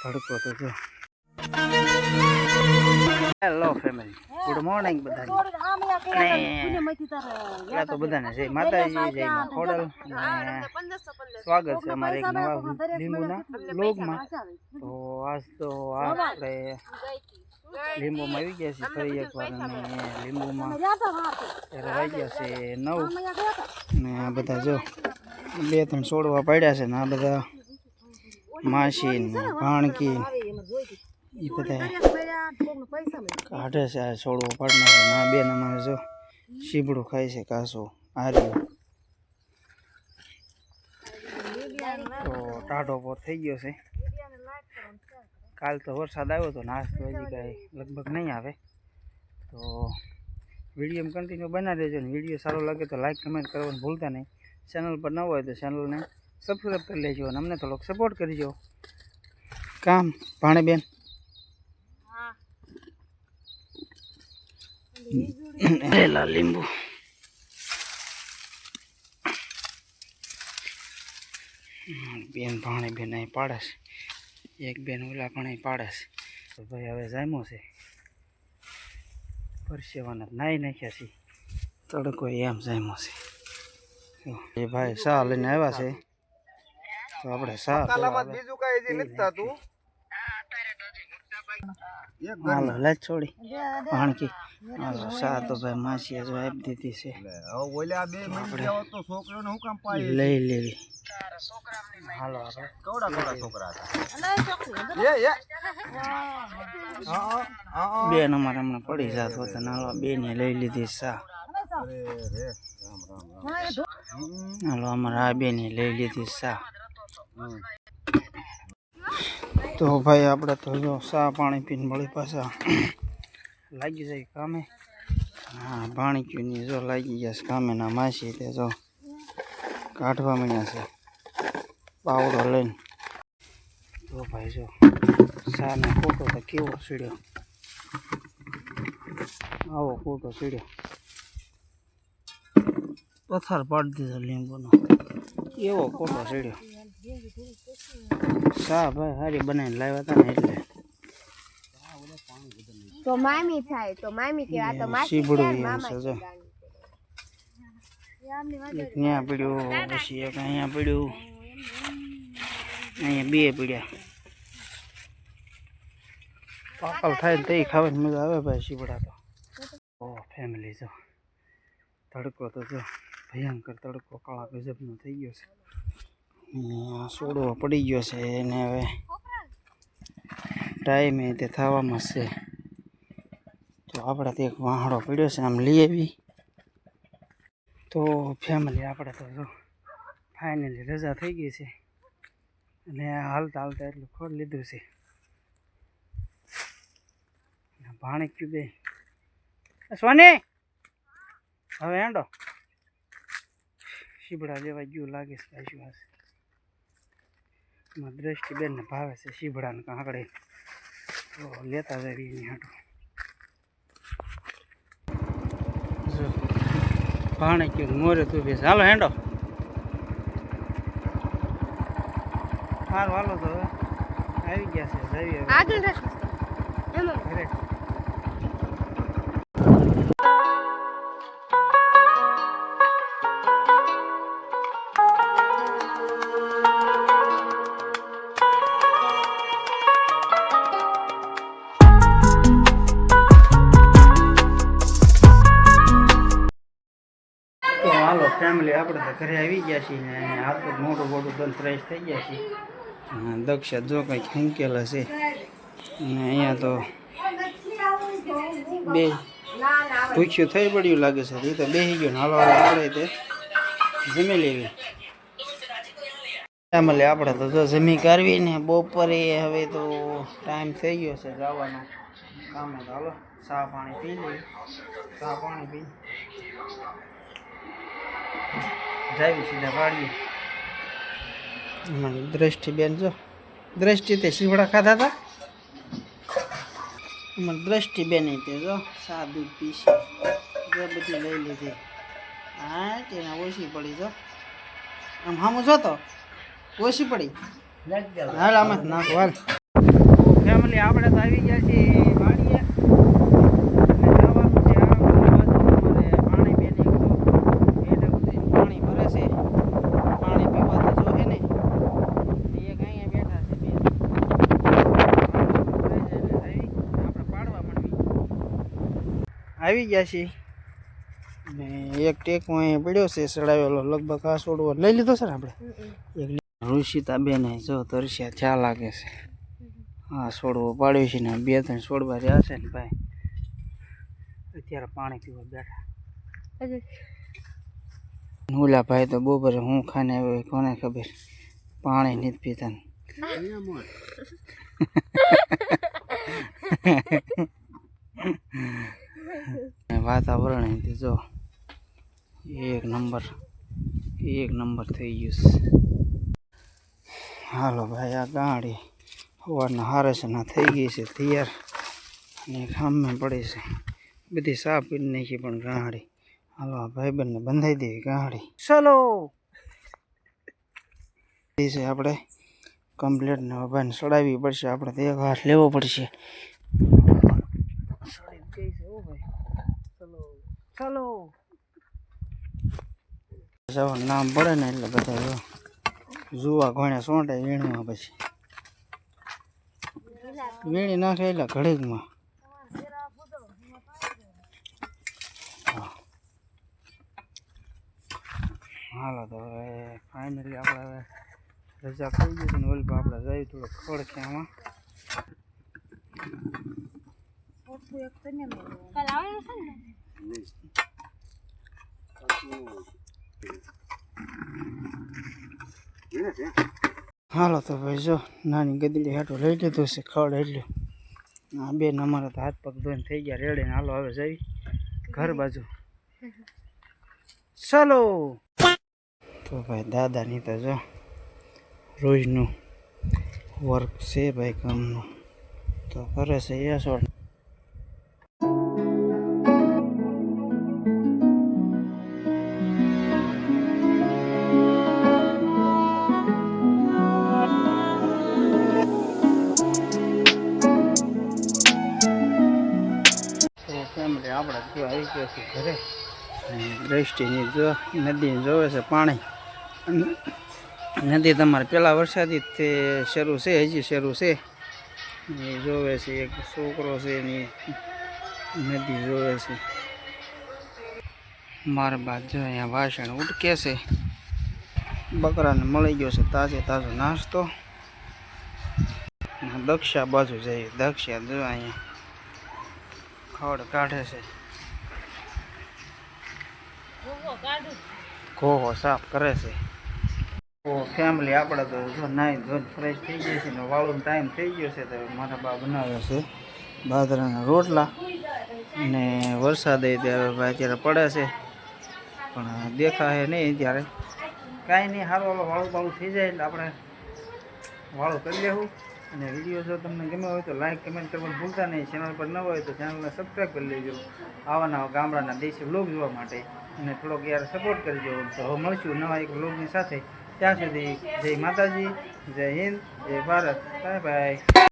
તડકો તો જો હેલો ફેમિલી ગુડ મોર્નિંગ બધાને તો બધાને જય માતાજી જય મા ખોડલ સ્વાગત છે અમારે એક નવા લીંબુના બ્લોગમાં તો આજ તો આપણે લીંબુમાં આવી ગયા છે ફરી એકવાર અને લીંબુમાં ત્યારે ગયા છે નવ ને આ બધા જો બે ત્રણ છોડવા પડ્યા છે ને આ બધા માસી ને ભાણકી એ બધા કાઢે છે આ છોડવો પાડનાર છે ના બેન અમારે જો શીબડું ખાય છે કાસો આર્યું તો ટાઢો પોર થઈ ગયો છે કાલ તો વરસાદ આવ્યો તો નાસ્તો તો હજી કાંઈ લગભગ નહીં આવે. તો વીડિયો કન્ટિન્યુ બનાવી દેજો ને. વીડિયો સારો લાગે તો લાઇક કમેન્ટ કરવાનું ભૂલતા નહીં. ચેનલ પર ન હોય તો ચેનલને સબસ્ક્રાઈબ કરી લેજો અને અમને થોડોક સપોર્ટ કરજો. કામ ભાણે બેન લીંબુ. બેન ભાણે બેન અહીં પાડે છે. એક બેન ઓલા પણ પાડે છે. તો ભાઈ હવે જામ્યો છે. પરસેવાના નાહી નાખ્યા છે. તડકો એમ જામ્યો છે. એ ભાઈ શાહ લઈને આવ્યા છે. તો આપણે શાહ બીજું કઈ નથી થતું. હાલો લાજ છોડી. ભાણકી. હાલો સા તો ભાઈ માસીએ હજુ આપી દીધી છે. હવે બે મળી જાવ તો છોકરાને હું કામ પાય લઈ લેવી. હાલો આપણે. કવડા કવડા છોકરા હતા? એ એ હા હા બેન અમારે હમણાં પડી જાત હોતા નાલો બેને લઈ લીધી શા અરે રે રામ રામ રામ. હાલો અમારા આ બેને લઈ લીધી શા હમ. તો ભાઈ, આપણે તો જો સા પાણી પીને મળી પાછા. લાગી જાય કામે. હા પાણી પીને જો લાગી ગયા છે કામે ના માસી તે જો કાઢવા મળ્યા છે. પાવડો લઈને. તો ભાઈ, જો સાને ફોટો તો કેવો સીડ્યો? આવો ફોટો સીડ્યો. પથ્થર પાડી દીધો લીંબુનો. એવો ફોટો સીડ્યો. સા ભાઈ હારી બનાવીને લાવ્યા હતા ને એટલે. તો મામી થાય તો મામી કે આ તો માસી શીબડું મામા છે એક ત્યાં પડ્યું પછી એક અહીંયા પડ્યું. અહીંયા બે પડ્યા. પાકલ થાય તે ખાવાની મજા આવે ભાઈ શીબડા તો. ઓ ફેમિલી જો. તડકો તો જો ભયંકર તડકો કાળા ગજબનો થઈ ગયો છે. સોડવો પડી ગયો છે એને હવે ટાઈમે તે થવામાં છે. તો આપણે તો એક વાહડો પડ્યો છે, આમ લઈ આવી. તો ફેમિલી આપણે તો જો ફાઇનલી રજા થઈ ગઈ છે. અને હાલતા હાલતા એટલું ખોડ લીધું છે. ભાણી ક્યુ બે? સોની! હવે એંડો શીબડા લેવા ગયું લાગે છે પાછું આ એમાં દ્રષ્ટિબેનને ભાવે છે શીબડાને કાંકડે. તો લેતા જઈએ એની હાટું. ભાણે કયું મોરે તું બેસ. હાલો હેંડો. હાલ, હાલો તો આવી ગયા છે જઈએ આગળ ફેમિલી આપણે તો ઘરે આવી ગયા છીએ ને હાથ મોટું મોટું બંધ ફ્રેશ થઈ ગયા છીએ. દક્ષા જો કંઈક ખેંકેલા છે અને અહીંયા તો બે ભૂખ્યું થઈ પડ્યું લાગે છે. એ તો બેસી ગયો હાલો હાલો આપણે તે. જમી લેવી. ફેમિલી, આપણે તો જો જમી કરવી ને બપોરે હવે તો ટાઈમ થઈ ગયો છે જવાનો. કામ હાલો, ચા પાણી પી લઈએ. ચા પાણી પી. જાવી સીધા વાળીએ. દ્રષ્ટિ બેન જો. દ્રષ્ટિ તે શીવડા ખાધા હતા એમાં દ્રષ્ટિ બેન તે જો સાદુ પીસી. જો બધી લઈ લીધી. હા તેના ઓછી પડી જો. આમ હામું જોતો ઓછી પડી? હાલ આમાં નાખો હાલ. ફેમિલી આપણે તો આવી ગયા છીએ વાડીએ અને જવાનું છે આમ બાજુ અમારે પાણી બેની તો એટલે બધું પાણી ભરે છે પાણી પીવા તો જોહે ને એક અહીંયા બેઠા છે બે આપણે પાડવા માંડવી આવી ગયા છીએ ને એક ટેકો અહીંયા પડ્યો છે સડાવેલો. લગભગ આ છોડવો લઈ લીધો છે ને આપણે? એક ઋષિતા બેન જો તરસ્યા ચા લાગે છે. આ છોડવો પાડ્યો છે ને બે ત્રણ છોડવા રહ્યા છે ને ભાઈ. અત્યારે પાણી પીવા બેઠા. ઓલા ભાઈ તો બપોરે હું ખાને આવ્યો કોને ખબર? પાણી નથી પીતા ને. વાતાવરણ અહીંથી જો એક નંબર એક નંબર થઈ ગયું છે. હાલો ભાઈ, આ ગાડી સવારના હારસના થઈ ગઈ છે, તૈયાર અને ખામે પડી છે. બધી સાફ કરી નાખી પણ ગાડી. હાલો, આ ભાઈ બંને બંધાઈ દેવી ગાડી. ચલો! છે આપણે કમ્પ્લેટ ને ભાઈને સડાવવી પડશે, આપણે તહેવાર લેવો પડશે સડી જ ગઈ છે ઓ ભાઈ ચલો ચલો નામ પડે ને એટલે બધા જો. જુવા ઘોડે સોંટે વીણવા પછી. વીણી નાખે એટલે ઘડીકમાં. હા. હાલો તો હવે ફાઇનલી આપણે હવે રજા થઈ ગઈ છે ને ઓલી આપણે જઈએ થોડો ખડ છે આમાં. હાલો, તો ભાઈ જો, નાની ગદડી હાટો લઈ લીધું છે, ખડ એટલું. આ બેન અમારા તો હાથ પગ ધોઈને થઈ ગયા, રેડે ને હાલો હવે જઈ ઘર બાજુ. ચાલો. તો ભાઈ દાદાની તો જો, રોજનું વર્ક છે ભાઈ કામનું. તો કરે છે, એ જો આવી ગયો છે ઘરે. દ્રષ્ટિની જો નદીને જોવે છે પાણી. નદી તમારે પહેલાં વરસાદી તે શરૂ છે, હજી શરૂ છે. એ જોવે છે એક છોકરો છે એની નદી જોવે છે. મારા બાદ જો અહીંયા વાસણ ઉટકે છે. બકરાને મળી ગયો છે તાજે તાજો નાસ્તો. દક્ષા બાજુ જઈએ. દક્ષા જો અહીંયા ખડ કાઢે છે. ઘોહો સાફ કરે છે. ફેમિલી આપણે તો જો નાઈ ધોન ફ્રેશ થઈ ગઈ છે ને વાળું ટાઈમ થઈ ગયો છે તો મારા બા બનાવ્યો છે બાજરાના રોટલા અને વરસાદ એ ત્યારે અત્યારે પડે છે. પણ દેખાય નહીં ત્યારે. કાંઈ નહીં સારું વાળું વાળું થઈ જાય એટલે આપણે વાળું કરી લેવું. અને વીડિયો જો તમને ગમે હોય તો લાઈક કમેન્ટ કરવાનું ભૂલતા નહીં. ચેનલ પર ન હોય તો ચેનલને સબસ્ક્રાઈબ કરી લેજો. આવા નવા ગામડાના દેશી વ્લોગ જોવા માટે. અને થોડોક યાર સપોર્ટ કરજો. તો મળશું નવા એક બ્લોગની સાથે. ત્યાં સુધી જય માતાજી, જય હિન્દ, જય ભારત. Bye bye.